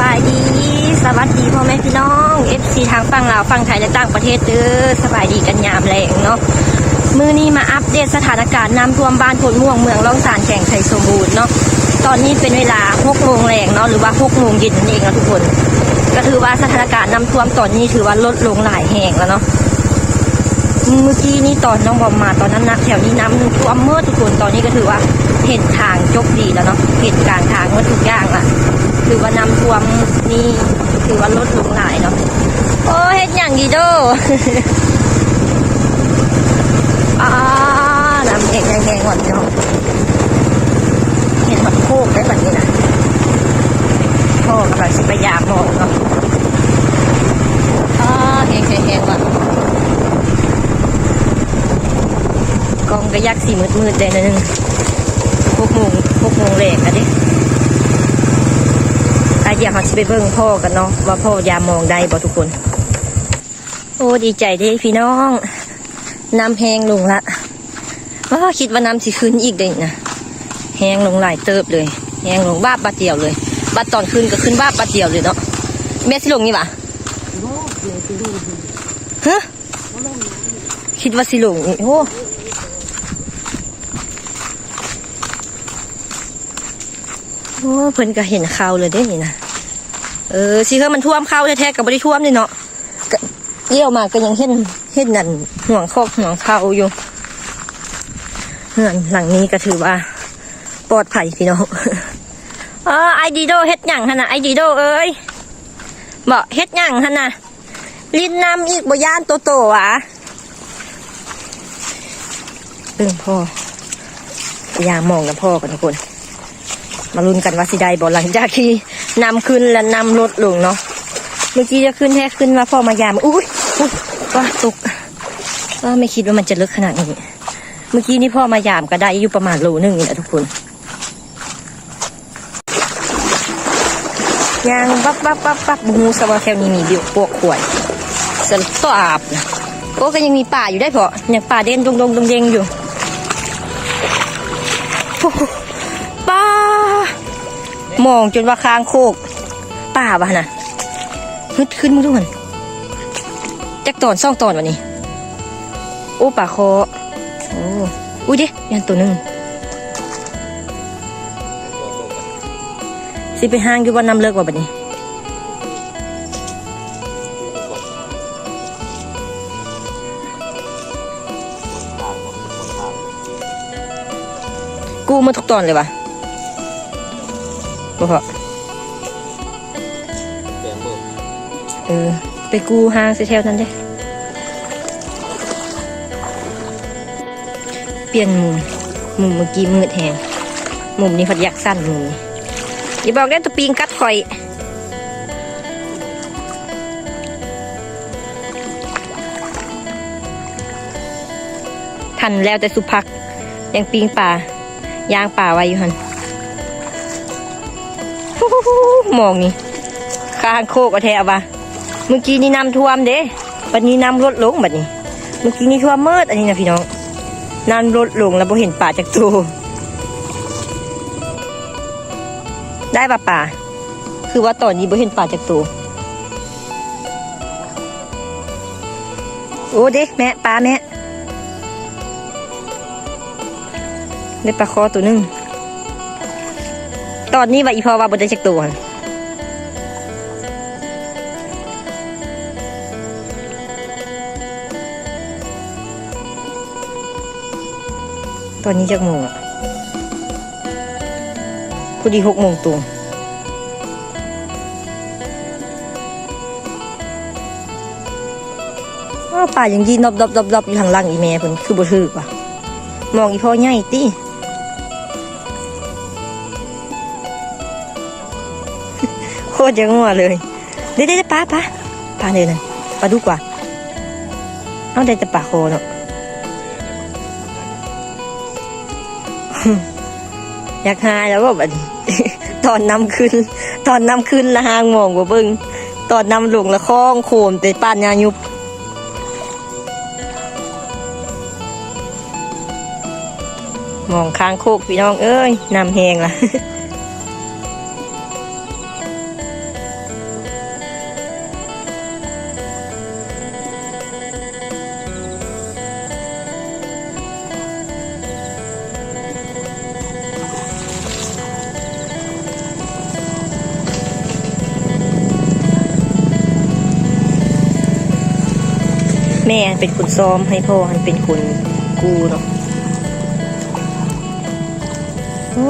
บายดี สวัสดีพ่อแม่พี่น้อง FC ทางฝั่งลาวฝั่งไทยและต่างประเทศเด้อสบายดีกันยามแรงเนาะมือนี้มาอัปเดตสถานการณ์น้ำท่วมบ้านพลม่วงเมืองล่องสารแข่งไทยสมบูรณ์เนาะตอนนี้เป็นเวลา6โมงแรงเนาะหรือว่า6โมงเย็นนั่นเองนะทุกคน ก็ถือว่าสถานการณ์น้ำท่วมตอนนี้ถือว่าลดลงหลายแห่งแล้วเนาะ เมื่อกี้นี้ตอนน้องบอมมาตอนนั้นนะแถวนี้น้ำท่วมเมื่อทุกคนตอนนี้ก็ถือว่าเห็นทางจบดีแล้วเนาะเห็นกลางทางเมื่อทุกอย่างละถือว่าน้ำท่วมนี่ถือว่าลดลงหลายเนาะโอ้เห็นอย่างดีโดอ่าน้ำแห้งแห้งๆก่อนเนาะเห็นมันโคกได้แบบนี้นะพ่อกำลังสิไปยามมองเนาะอ่าแห้งแห้งๆก่อน กองก็ ยักสีมืดมืดๆเลยนึงหกโมงหกโมงแรกอะดิอาเดียเราจะไปเบิ่งพ่อกันเนาะว่าพ่อยามมองได้บ่ทุกคน โอ้ดีใจเด้พี่น้องน้ำแห้งลงละว้าคิดว่าน้ำสิขึ้นอีกเด้นะแห้งลงหลายเติบเลย แห้งลงบ้าบาดเดียวเลยบัดตอนขึ้นก็ขึ้นบ้าบาดเดียวเลยเนาะแม่สิลงนี่ปะฮะคิดว่าสิลงนี่โอ้ โอ้เพิ่นก็เห็นเข่าเลยเด้นี่นะเออสิเฮ้มันท่วมเข้าแท้ๆก็บ่ได้ท่วมนี่เนาะเลี้ยวมาก็ยังเห็นเห็นนั่นห่วงคอกห่วงเขาอยู่เฮือนหลังนี้ก็ถือว่า ปลอดภัยพี่น้องเออไอดีโดเฮ็ดหยังหั่นน่ะไอดีโดเอ้ยบ่เฮ็ดหยังหั่นน่ะลิ้นน้ำอีกบ่ย่านโตโตหวะเบิ่งพ่ออย่ามองกับพ่อกันทุกคน มาลุ้นกันว่าสิได้บ่หลังจากที่นำขึ้นและนำลดลงเนาะเมื่อกี้จะขึ้นแท้ขึ้นมาพ่อมายามอุ้ยอุ้ยว่าตกว่าไม่คิดว่ามันจะลึกขนาดนี้ เมื่อกี้นี่พ่อมายามก็ได้อยู่ประมาณโลนึงนี่แหละทุกคนยางปั๊บปั๊บปั๊บปั๊บบูสวาแถวนี้มีเดียวปวกขวดสลับตอาบนะโอ้ก็ยังมีป่าอยู่ได้เพาะยังป่าเด่นดงดงดงเดงอยู่ มองจนว่าคางโคกป้าวะน่ะฮึดขึ้นมึงดูมันจักตอนซ่องตอนวันนี้โอ้ป่าคอโอ้อุ้ยเดิยันตัวหนึ่งสิไปห้างอยู่วันน้ำเลิกว่าบัดนี้กูมาทุกตอนเลยวะ บ่พอแกงเบิกเออ ไปกูห้างเซเทลนั้นเด้เปลี่ยนมุมมุมเมื่อกี้มืดแหงมุมนี้พัดยักสั้นมุมนี้อย่าบอกได้ตัวปีงกัดข่อยทันแล้วแต่สุพักยังปีงป่ายางป่าไว้อยู่หัน มองนี่ข้างโคกเอาแท้เอาวะเมื่อกี้นี่น้ำท่วมเด้บัดนี้น้ำลดลงบัดนี้ เมื่อกี้นี่ท่วมเมิดอันนี้นะพี่น้องน้ำลดลงแล้วบ่เห็นป่าจากตัวได้ป่ะป่าคือว่าตอนนี้บ่เห็นป่าจากตัวโอ้เด็กแม่ปลาแม่ได้ปลาคอตัวหนึง ตอนนี้ว่าอีพอว่าบ่ได้จากตัวตอนนี้จักโมงอะพอดีหกโมงตรงอ้าวป่ายังยีนอบดอบดอบดอบอยู่ทางล่างอีแม่เพิ่นคือบ่ถือว่ะมองอีพ่อใหญ่ติ ตรจะงัวเลย เด้เด้เด้ป้าป้าป้าเลยนะปลาดุกว่าเอาได้แต่ปลาโคเนาะอยากหาแล้วก็แบบตอนนำขึ้น ตอนนำขึ้นละหางมองบ่าเบิ่งตอนนำหลงละคล้องโคมแต่ป้านยายุบมองค้างโคกพี่น้องเอ้ยนำแหงล่ะ ม่เป็นคนซ้อมให้พ่อหันเป็นคนกูเนาะโอ้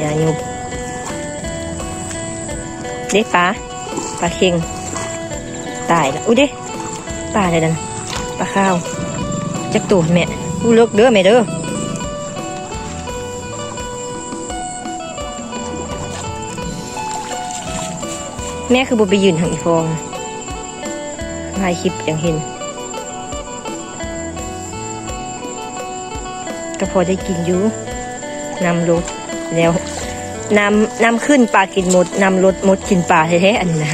ยายุบเด็กปลาปลาเค็งตายล้วอุ้ยเด้ปลาอะไรนั่นปลาข้าวจักตัวแม่อู้เลิกเด้อแม่เด้อแม่คือบ่ไปยืนทางอีฟองถ่ายคลิปยังเห็น ก็พอได้กินอยู่นำรถแล้วนำนำขึ้นปลากินหมดนำรถมดกินปลาแท้ๆอันนี้นะ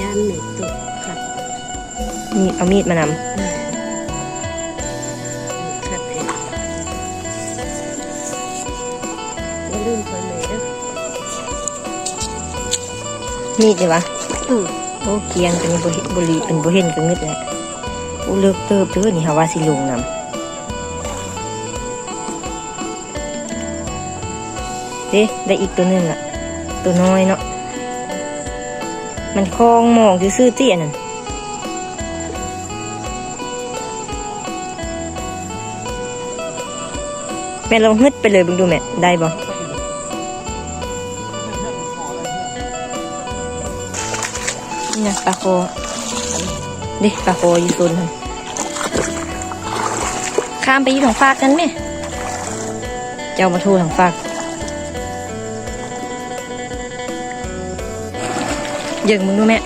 ย่านหนึ่งตุกขัดนี่เอามีดมานขัดเองอย่าลืมคนเลยเด้อำมีดเลยวะอือโอ้เกียงเป็นบุบุรีเป็นบุเห็นก็งึดแหละโอ้เลิกเติบเด้อนี่ฮาว่าสิลุงนำเด้ได้อีกตัวหนึงอะตัวน้อยเนาะมันคลองหมองซื่อเตี้ยนั่นแม่ลองฮึดไปเลยบึงดูแม่ได้บ่นี่นะปลาโคเดิปลาโคอยู่โซนนั้น ข้ามไปอยู่ทางฝากกันไหมเจ้ามาทูทางฝากยิงมึงดูแม่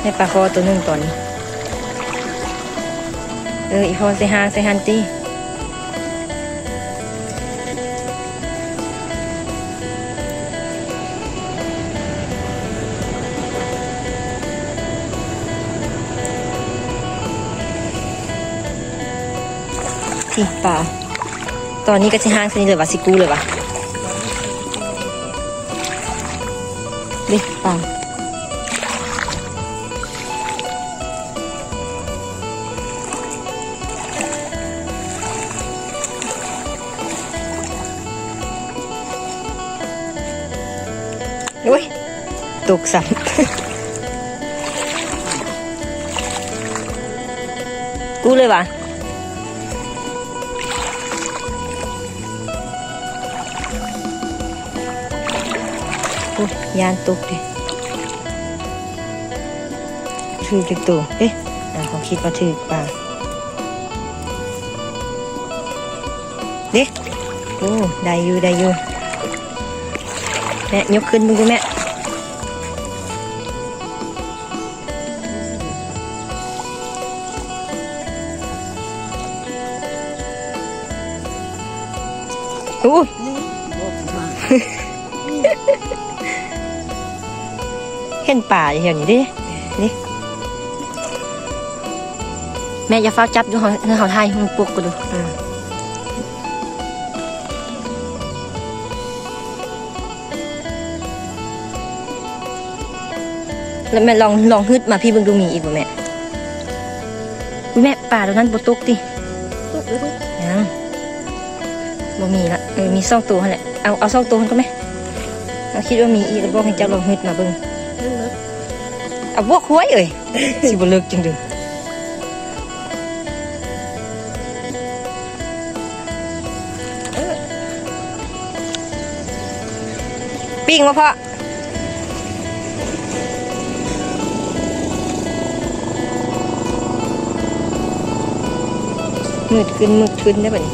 ให้ปลาคอตัวหนึ่งตอนนี้เอออีพอเซฮานเซฮันตี้ ที่ปลาตอนนี้ก็จะห้างสนิทเลยวะสิกูเลยวะด็กปลาโอ้ยตกสัมกูเลยวะ ยานตุกดิถือจักตัวเอ๊ะอ่าเขาคิดว่าถือปลาเด็กโอ้ได้อยู่ได้อยู่แม่ยกขึ้นมึงดูแม่โอ้ เห็นป่าอย่างนี้ดินี่แม่อย่าฟ้าวจับดูเขาเขาไทยมึงปลุกกูดูอืมแล้วแม่ลองลองฮึดมาพี่เบิ่งดูมีอีกบ่แม่อุ๊ยแม่ป่าตัวนั้นบตกดิตุกเลยยังบ่มีละเออมีสองตัวนั่นแหละเอาเอาสองตัวมันก็ไหมเราคิดว่ามีอีกแล้วบอกให้เจ้าลองฮึดมาเบิ่งนั่นเลย เอาบวกห้วยเอ้ยสิบ่เลิกจังเดึงปิ้งมาพ่อมืดขึ้นมืดขึ้นได้ป่ะนี่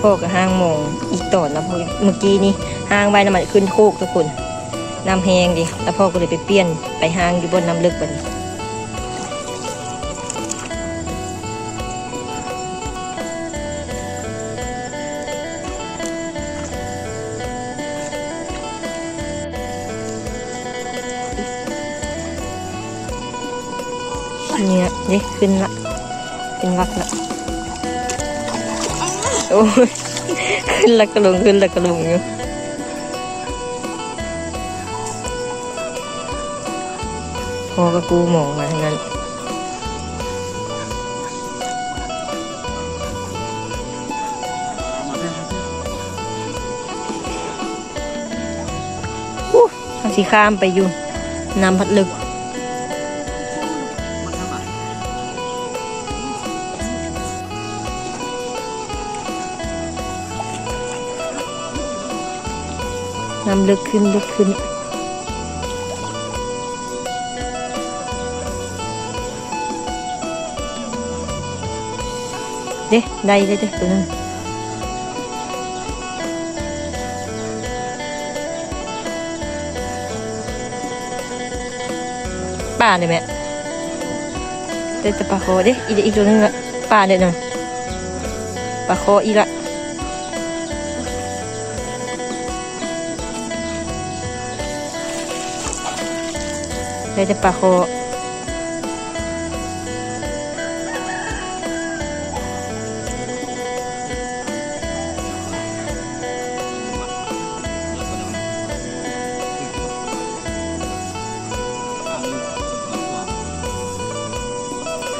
พ่อกับห้างมองอีกต่อนนะพ่อเมื่อกี้นี่ห้างใบน้ำมันขึ้นโคกทุกคน น้ำแห้งดิแล้วพ่อก็เลยไปเปลี่ยนไปห้างอยู่บนน้ำลึกบัดนี้เนี่ยนี่ขึ้นละ เป็นวักละ โอ้ยขึ้นละกระลงขึ้นละกระลงอยู่ พ่อกระปูหมองมาทั้งนั้นอู้อาสีข้ามไปอยู่น้ำพัดลึกน้ำลึกขึ้นลึกขึ้น ด้ได้ได้เด้ตัวนึงป่าเลยแม่เด้แต่ปลาโคเด้อีกอีตัวนึงละป่าเด้หน่อยปลาโคอีละได้แต่ปลาโค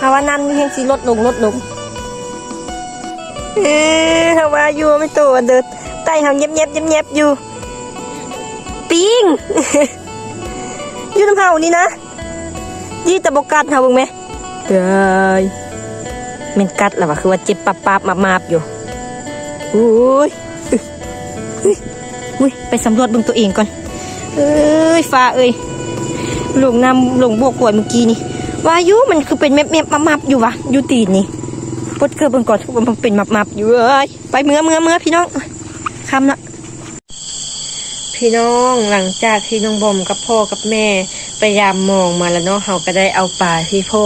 าว่านั่นมีแห่งสีลดลงลดลงเออฮาว่าอยู่ไม่ตัวเดินไต่เฮาเงียบเงียบเงียบเงียบอยู่ ปิงอยู่น้ำเฮานี่นะยี่ต่บกัดเฮาบิ่งไหมเด้ยแมันกัดแล้ววะคือว่าเจ็บปับปับมามาบอยู่อุ้ยอุ้ยไปสำรวจบิ่งตัวเองก่อน เอ้ยฟ้าเอ้ยหลงน้ำหลงบวกกวยเมื่อกี้นี่ วายุมันคือเป็นแมบแมบมับมับอยู่วะอยู่ตีนนี่ปดเกลือเบิ่งก่อนทุกมันเป็นมับมับอยู่เอ้ยไปเมื่อเมื่อเมื่อพี่น้องคำละพี่น้องหลังจากที่น้องบอมกับพ่อกับแม่ไปยามมองมาแล้วเนาะเขาก็ได้เอาป่าที่พ่อ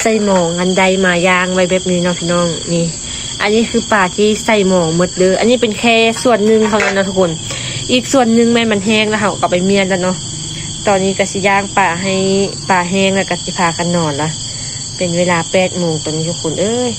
ใส่หมองอันใดมายางไว้แบบนี้เนาะพี่น้องนี่ อันนี้คือป่าที่ใส่หมองหมดเลยอันนี้เป็นแค่ส่วนหนึ่งเท่านั้นนะทุกคน อีกส่วนหนึ่งแม่มันแห้งแล้วเขาก็ไปเมียนแล้วเนาะ ตอนนี้กสิย่างป่าให้ป่าแห้งแล้วกสิพากันนอนละเป็นเวลาแปดโมงตอนนี้ทุกคนเอ้ย